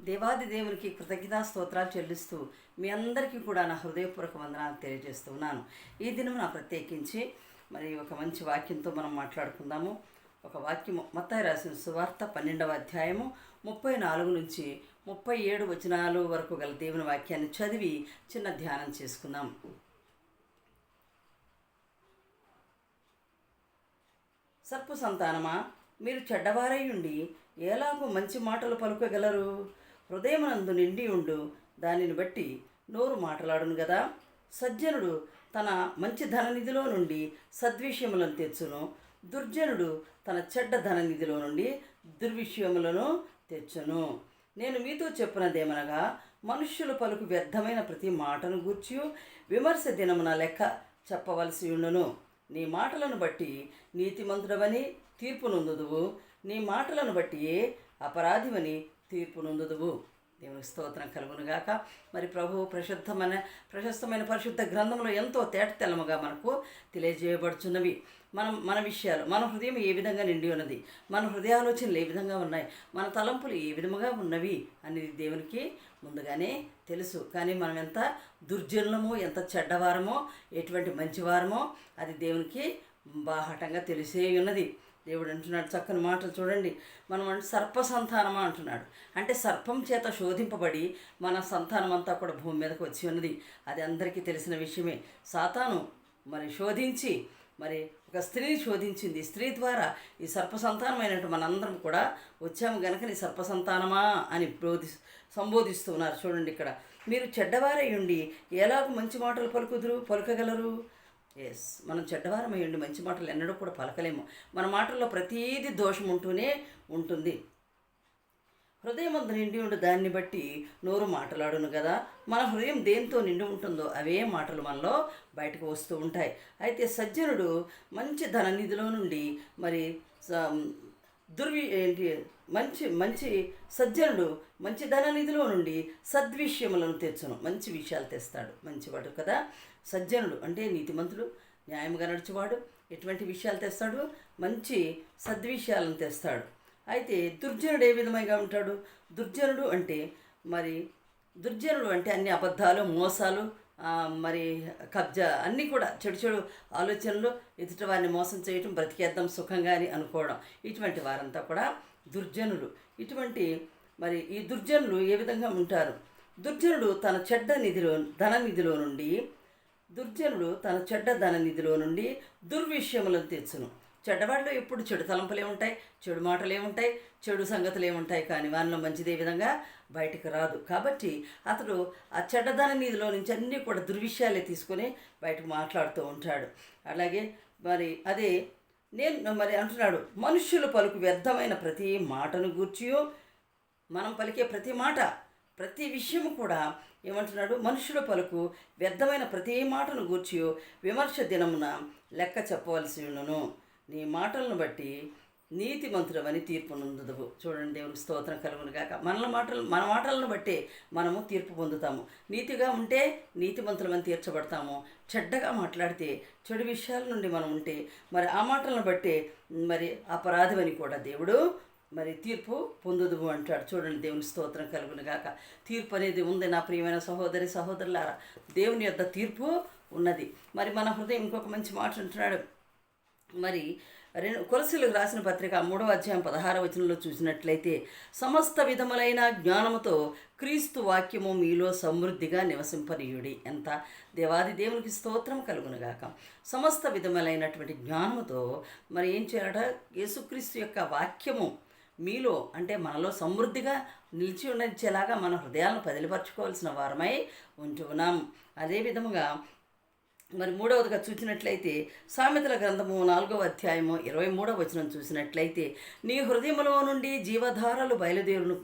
దేవాది దేవునికి కృతజ్ఞతా స్తోత్రాలు చెల్లిస్తూ మీ అందరికీ కూడా నా హృదయపూర్వక వందనాలు తెలియజేస్తున్నాను ఈ దినం నా ప్రత్యేకించి మరి ఒక మంచి వాక్యంతో మనం మాట్లాడుకుందాము. ఒక వాక్యం మత్తాయి రాసిన సువార్త పన్నెండవ అధ్యాయము ముప్పై నాలుగు నుంచి ముప్పై ఏడు వచనాలు వరకు గల దేవుని వాక్యాన్ని చదివి చిన్న ధ్యానం చేసుకుందాం. సర్పు సంతానమా మీరు చెడ్డవారై ఉండి ఎలాగో మంచి మాటలు పలుకగలరు? హృదయమునందు నిండి ఉండు. దానిని బట్టి నోరు మాట్లాడును కదా సజ్జనుడు తన మంచి ధననిధిలో నుండి సద్విషయములను తెచ్చును. దుర్జనుడు తన చెడ్డ ధననిధిలో నుండి దుర్విషయములను తెచ్చును. నేను మీతో చెప్పినదేమనగా మనుష్యులు పలుకు వ్యర్థమైన ప్రతి మాటను గూర్చి విమర్శ దినమున లెక్క చెప్పవలసి ఉండును. నీ మాటలను బట్టి నీతిమంతుడవని తీర్పు నొందుదువు నీ మాటలను బట్టి అపరాధివని తీర్పు నొందుదువు. దేవునికి స్తోత్రం కలుగునుగాక. మరి ప్రభు ప్రశుద్ధమైన ప్రశస్తమైన పరిశుద్ధ గ్రంథంలో ఎంతో తేటతెల్లముగా మనకు తెలియజేయబడుచున్నవి. మనం మన విషయాలు మన హృదయం ఏ విధంగా నిండి ఉన్నది? మన హృదయాలోచనలు ఏ విధంగా ఉన్నాయి? మన తలంపులు ఏ విధముగా ఉన్నవి? అనేది దేవునికి ముందుగానే తెలుసు. కానీ మనం ఎంత దుర్జనులమో ఎంత చెడ్డవారమో ఎటువంటి మంచివారమో అది దేవునికి బాహటంగా తెలిసే ఉన్నది. దేవుడు అంటున్నాడు చక్కని మాటలు చూడండి. మనం అంటే సర్ప సంతానమా అంటున్నాడు. అంటే సర్పం చేత శోధింపబడి మన సంతానం అంతా కూడా భూమి మీదకి వచ్చి ఉన్నది. అది అందరికీ తెలిసిన విషయమే. సాతాను మరి శోధించి మరి ఒక స్త్రీని శోధించింది. స్త్రీ ద్వారా ఈ సర్ప సంతానమైనట్టు మనందరం కూడా వచ్చాము గనక నీ సర్ప సంతానమా అని బోధి సంబోధిస్తున్నారు చూడండి ఇక్కడ. మీరు చెడ్డవారై ఉండి ఎలాగ మంచి మాటలు పలుకుదురు పలుకగలరు? ఎస్ మనం చెడ్డవారమై ఉండి మంచి మాటలు ఎన్నడూ కూడా పలకలేము. మన మాటల్లో ప్రతీది దోషం ఉంటూనే ఉంటుంది. హృదయం హృదయమందు నిండి ఉండి దాన్ని బట్టి నోరు మాట్లాడును కదా. మన హృదయం దేంతో నిండి ఉంటుందో అవే మాటలు మనలో బయటకు వస్తూ ఉంటాయి. అయితే సజ్జనుడు మంచి ధననిధిలో నుండి మరి దుర్వి ఏంటి? మంచి మంచి సజ్జనుడు మంచి ధననిధిలో నుండి సద్విషయములను తెచ్చును. మంచి విషయాలు తెస్తాడు. మంచివాడు కదా. సజ్జనుడు అంటే నీతిమంతుడు న్యాయంగా నడిచేవాడు ఎటువంటి విషయాలు తెస్తాడు? మంచి సద్విషయాలను తెస్తాడు. అయితే దుర్జనుడు ఏ విధమైగా ఉంటాడు? దుర్జనుడు అంటే మరి దుర్జనుడు అంటే అన్ని అబద్ధాలు మోసాలు మరి కబ్జా అన్నీ కూడా చెడు చెడు ఆలోచనలు ఎదుటి వారిని మోసం చేయటం బ్రతికేద్దాం సుఖంగా అని అనుకోవడం. ఇటువంటి వారంతా కూడా దుర్జనులు. ఇటువంటి మరి ఈ దుర్జనులు ఏ విధంగా ఉంటారు? దుర్జనుడు తన చెడ్డ నిధిలో ధన నిధిలో నుండి దుర్జనుడు తన చెడ్డ ధన నిధిలో నుండి దుర్విషయములను తెచ్చును. చెడ్డవాళ్ళు ఎప్పుడు చెడు తలంపులే ఉంటాయి చెడు మాటలే ఉంటాయి చెడు సంగతులే ఉంటాయి. కానీ వానిలో మంచిదే విధంగా బయటకు రాదు. కాబట్టి అతడు ఆ చెడ్డదన నిధిలో నుంచి అన్నీ కూడా దుర్విషయాలే తీసుకొని బయటకు మాట్లాడుతూ ఉంటాడు. అలాగే మరి అదే నేను మరి అంటున్నాడు మనుష్యులు పలుకు వ్యర్థమైన ప్రతి మాటను గూర్చియో మనం పలికే ప్రతి మాట ప్రతి విషయము కూడా ఏమంటున్నాడు మనుషుల పలుకు వ్యర్థమైన ప్రతి మాటను గూర్చి విమర్శ దినమున లెక్క చెప్పవలసి ఉన్నను. నీ మాటలను బట్టి నీతి నీతిమంతుడవని తీర్పు నొందుదవు. చూడండి దేవునికి స్తోత్రం కలుగును గాక. మన మాటలు మన మాటలను బట్టే మనము తీర్పు పొందుతాము. నీతిగా ఉంటే నీతి నీతిమంతులమని తీర్చబడతాము. చెడ్డగా మాట్లాడితే చెడు విషయాల నుండి మనం ఉంటే మరి ఆ మాటలను బట్టే మరి అపరాధమని కూడా దేవుడు మరి తీర్పు పొందుదువు అంటాడు. చూడండి దేవుని స్తోత్రం కలుగును గాక. తీర్పు అనేది ఉంది నా ప్రియమైన సహోదరి సహోదరులారా. దేవుని యొక్క తీర్పు ఉన్నది. మరి మన హృదయం ఇంకొక మంచి మాట అంటున్నాడు. మరి రెండు కొలసీలకు రాసిన పత్రిక మూడవ అధ్యాయం పదహార వచనంలో చూసినట్లయితే సమస్త విధములైన జ్ఞానముతో క్రీస్తు వాక్యము మీలో సమృద్ధిగా నివసింపనీయుడి ఎంత? దేవాది దేవునికి స్తోత్రం కలుగునుగాక. సమస్త విధములైనటువంటి జ్ఞానముతో మరి ఏం చేయాలట? యేసుక్రీస్తు యొక్క వాక్యము మీలో అంటే మనలో సమృద్ధిగా నిలిచి ఉండేలాగా మన హృదయాలను పదిలిపరచుకోవాల్సిన వారమై ఉంటున్నాం అదే విధముగా మరి మూడవదిగా చూసినట్లయితే సామెతల గ్రంథము నాలుగవ అధ్యాయము ఇరవై మూడవ వచనం చూసినట్లయితే నీ హృదయములో నుండి జీవధారలు బయలుదేరును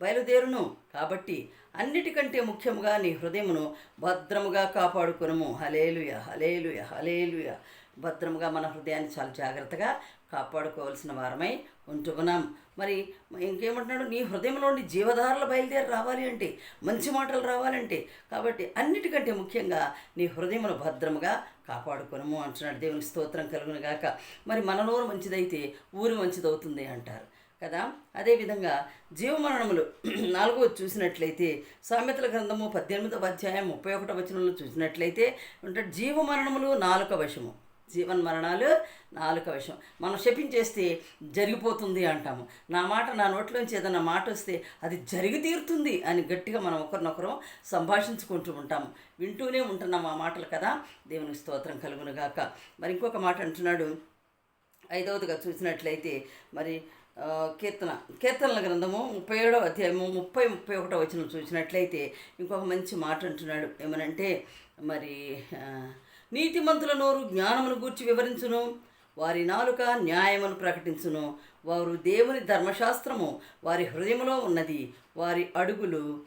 బయలుదేరును. కాబట్టి అన్నిటికంటే ముఖ్యముగా నీ హృదయమును భద్రముగా కాపాడుకునము. హలేలుయ హలేలుయ హలేలుయ భద్రముగా మన హృదయాన్ని చాలా జాగ్రత్తగా కాపాడుకోవాల్సిన వారమై ఉంటున్నాం మరి ఇంకేమంటున్నాడు? నీ హృదయంలోని జీవధారలు బయలుదేరి రావాలి అంటే మంచి మాటలు రావాలంటే కాబట్టి అన్నిటికంటే ముఖ్యంగా నీ హృదయమును భద్రముగా కాపాడుకునము అంటున్నాడు. దేవునికి స్తోత్రం కలుగును గాక. మరి మన నోరు మంచిదైతే ఊరు మంచిదవుతుంది అంటారు కదా? అదేవిధంగా జీవమరణములు నాలుగో చూసినట్లయితే సామెతల గ్రంథము పద్దెనిమిదవ అధ్యాయం ముప్పై ఒకటో వచనంలో చూసినట్లయితే అంటే జీవమరణములు నాలుక వశము. జీవన్ మరణాలు నాలుక విషయం మనం శపించేస్తే జరిగిపోతుంది అంటాము. నా మాట నా నోట్లోంచి ఏదైనా మాట వస్తే అది జరిగి తీరుతుంది అని గట్టిగా మనం ఒకరినొకరం సంభాషించుకుంటూ ఉంటాము. వింటూనే ఉంటున్నాం ఆ మాటలు కదా. దేవునికి స్తోత్రం కలుగునుగాక మరి ఇంకొక మాట అంటున్నాడు. ఐదవదిగా చూసినట్లయితే మరి కీర్తన కీర్తనల గ్రంథము ముప్పై ఏడవ అధ్యాయము ముప్పై ముప్పై ఒకటో వచ్చిన చూసినట్లయితే ఇంకొక మంచి మాట అంటున్నాడు. ఏమనంటే మరి నీతిమంతుల నోరు జ్ఞానమును గూర్చి వివరించును. వారి నాలుక న్యాయమును ప్రకటించును. వారు దేవుని ధర్మశాస్త్రము వారి హృదయములో ఉన్నది. వారి అడుగులు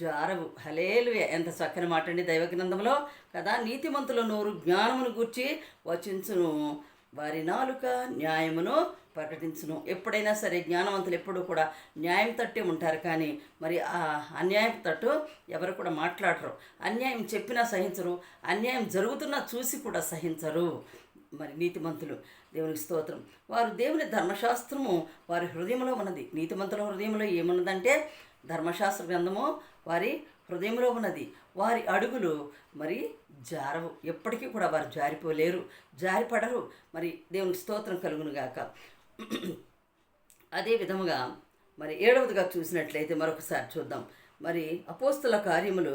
జారవు. హలేలు ఎంత చక్కని మాట అండి దైవగ్రంథంలో కదా నీతిమంతుల నోరు జ్ఞానమును గూర్చి వచించును. వారి నాలుక న్యాయమును ప్రకటించును. ఎప్పుడైనా సరే జ్ఞానవంతులు ఎప్పుడూ కూడా న్యాయం తట్టే ఉంటారు. కానీ మరి ఆ అన్యాయం తట్టు ఎవరు కూడా మాట్లాడరు. అన్యాయం చెప్పినా సహించరు. అన్యాయం జరుగుతున్నా చూసి కూడా సహించరు. మరి నీతిమంతులు దేవునికి స్తోత్రం. వారు దేవుని ధర్మశాస్త్రము వారి హృదయంలో ఉన్నది. నీతిమంతుల హృదయంలో ఏమున్నదంటే ధర్మశాస్త్ర గ్రంథము వారి హృదయంలో ఉన్నది. వారి అడుగులు మరి జారవు. ఎప్పటికీ కూడా వారు జారిపోలేరు. జారిపడరు. మరి దేవునికి స్తోత్రం కలుగును గాక. అదే విధముగా మరి ఏడవదిగా చూసినట్లయితే మరొకసారి చూద్దాం. మరి అపోస్తుల కార్యములు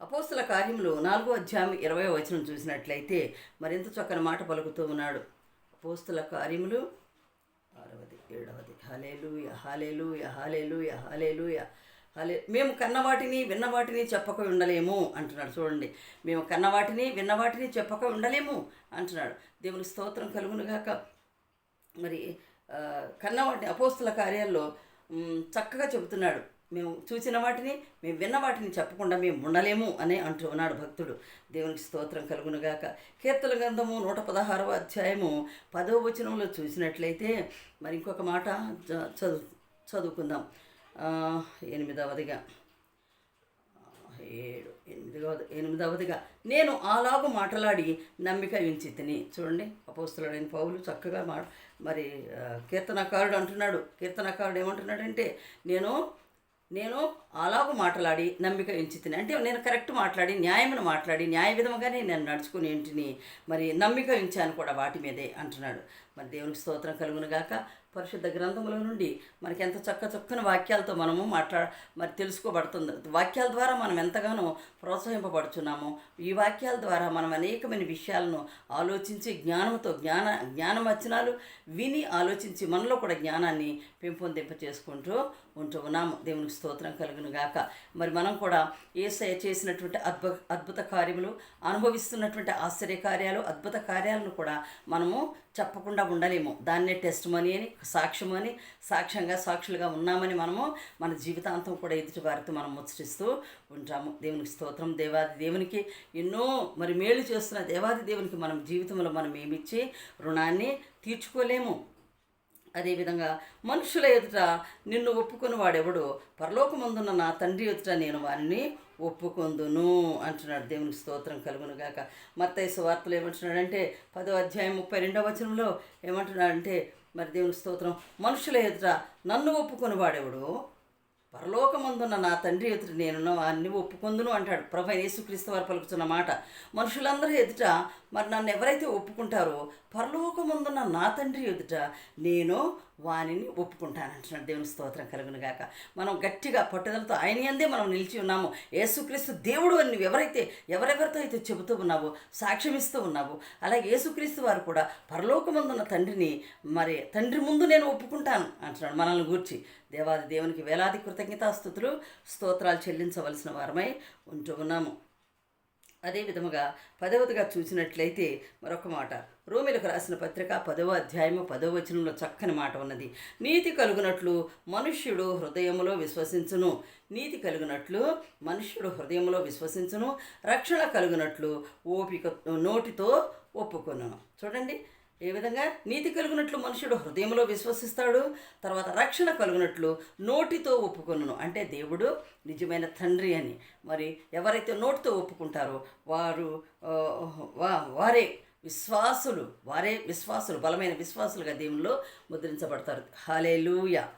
అపోస్తుల కార్యములు నాలుగో అధ్యాయం ఇరవై వచనం చూసినట్లయితే మరింత చక్కని మాట పలుకుతూ ఉన్నాడు. అపోస్తుల కార్యములు ఆరవది ఏడవది హలేలు యహాలేలు యహాలేలు హాలేలు అలే మేము కన్నవాటిని విన్నవాటిని చెప్పక ఉండలేము అంటున్నాడు. చూడండి. మేము కన్నవాటిని విన్నవాటిని చెప్పక ఉండలేము అంటున్నాడు. దేవుని స్తోత్రం కలుగునుగాక మరి కన్నవాటిని అపోస్తుల కార్యాల్లో చక్కగా చెబుతున్నాడు. మేము చూసిన వాటిని మేము విన్న వాటిని చెప్పకుండా మేము ఉండలేము అని అంటూ ఉన్నాడు భక్తుడు. దేవునికి స్తోత్రం కలుగునుగాక కీర్తన గ్రంథము నూట పదహారవ అధ్యాయము పదవ వచనంలో చూసినట్లయితే మరి ఇంకొక మాట చ- చదువు చదువుకుందాం. ఎనిమిదవదిగా. ఏడు ఎనిమిదవది ఎనిమిదవదిగా. నేను ఆలాగు మాట్లాడి నమ్మిక ఉంచి తిని. చూడండి అపోస్తులైన పౌలు చక్కగా మా మరి కీర్తనకారుడు అంటున్నాడు. కీర్తనకారుడు ఏమంటున్నాడంటే నేను నేను అలాగూ మాట్లాడి నమ్మిక ఉంచితిని అంటే నేను కరెక్ట్ మాట్లాడి న్యాయమును మాట్లాడి న్యాయ విధముగానే నేను నడుచుకుని ఇంటిని మరి నమ్మిక ఉంచాను కూడా వాటి మీదే అంటున్నాడు. మరి దేవునికి స్తోత్రం కలుగును గాక. పరిశుద్ధ గ్రంథముల నుండి మనకి ఎంత చక్క చక్కని వాక్యాలతో మనము మాట్లా మరి తెలుసుకోబడుతుంది. వాక్యాల ద్వారా మనం ఎంతగానో ప్రోత్సహింపబడుచున్నాము ఈ వాక్యాల ద్వారా మనం అనేకమైన విషయాలను ఆలోచించి జ్ఞానంతో జ్ఞాన జ్ఞానవచనాలు విని ఆలోచించి మనలో కూడా జ్ఞానాన్ని పెంపొందింప చేసుకుంటూ ఉంటూ ఉన్నాము. దేవునికి స్తోత్రం కలుగును గాక. మరి మనం కూడా ఏసయ చేసినటువంటి అద్భుత అద్భుత కార్యములు అనుభవిస్తున్నటువంటి ఆశ్చర్య కార్యాలు అద్భుత కార్యాలను కూడా మనము చెప్పకుండా ఉండలేము. దాన్నే టెస్ట్ మనీ అని సాక్ష్యం అని సాక్ష్యంగా సాక్షులుగా ఉన్నామని మనము మన జీవితాంతం కూడా ఎదుటి వారితో మనం ముచ్చటిస్తూ ఉంటాము. దేవునికి స్తోత్రం. దేవాది దేవునికి ఎన్నో మరి మేలు చేస్తున్న దేవాది దేవునికి మనం జీవితంలో మనం ఏమిచ్చి రుణాన్ని తీర్చుకోలేము. అదేవిధంగా మనుషుల ఎదుట నిన్ను ఒప్పుకొని వాడెవడు పరలోకమందున్న నా తండ్రి ఎదుట నేను వారిని ఒప్పుకొందును అంటున్నాడు. దేవునికి స్తోత్రం కలుగును గాక వార్తలు సువార్తలు ఏమంటున్నాడంటే పదో అధ్యాయం ముప్పై రెండవ వచనంలో ఏమంటున్నాడంటే మరి దేవుని స్తోత్రం మనుషుల ఎదుట నన్ను ఒప్పుకొని వాడెవడు పరలోకమందున్న నా తండ్రి ఎదుట నేను అన్ని ఒప్పుకొందును అంటాడు. ప్రభు యేసుక్రీస్తు వారు పలుకుతున్న మాట. మనుషులందరూ ఎదుట మరి నన్ను ఎవరైతే ఒప్పుకుంటారో పరలోకమందున్న నా తండ్రి ఎదుట నేను వానిని ఒప్పుకుంటాను అంటున్నాడు దేవుని స్తోత్రం కలుగును గాక. మనం గట్టిగా పట్టుదలతో ఆయన అందే మనం నిలిచి ఉన్నాము. యేసుక్రీస్తు దేవుడు అని నువ్వు ఎవరైతే ఎవరెవరితో అయితే చెబుతూ ఉన్నావో సాక్ష్యం ఇస్తూ ఉన్నావో అలాగే యేసుక్రీస్తు వారు కూడా పరలోకమందున్న తండ్రిని మరి తండ్రి ముందు నేను ఒప్పుకుంటాను అంటున్నాడు మనల్ని గూర్చి. దేవాది దేవునికి వేలాది కృతజ్ఞతాస్థుతులు స్తోత్రాలు చెల్లించవలసిన వారమై ఉంటూ ఉన్నాము. అదే విధముగా పదవదిగా చూసినట్లయితే మరొక మాట. రోమిలకు రాసిన పత్రిక పదవ అధ్యాయము పదవ వచనంలో చక్కని మాట ఉన్నది. నీతి కలుగునట్లు మనుష్యుడు హృదయములో విశ్వసించును. నీతి కలుగునట్లు మనుష్యుడు హృదయంలో విశ్వసించును. రక్షణ కలుగునట్లు ఓపిక నోటితో ఒప్పుకొను చూడండి ఏ విధంగా? నీతి కలుగునట్లు మనుషుడు హృదయంలో విశ్వసిస్తాడు తర్వాత రక్షణ కలుగునట్లు నోటితో ఒప్పుకొనును. అంటే దేవుడు నిజమైన తండ్రి అని. మరి ఎవరైతే నోటితో ఒప్పుకుంటారో వారు వా- వారే విశ్వాసులు వారే విశ్వాసులు బలమైన విశ్వాసులుగా దేవుల్లో ముద్రించబడతారు. హాలేలుయా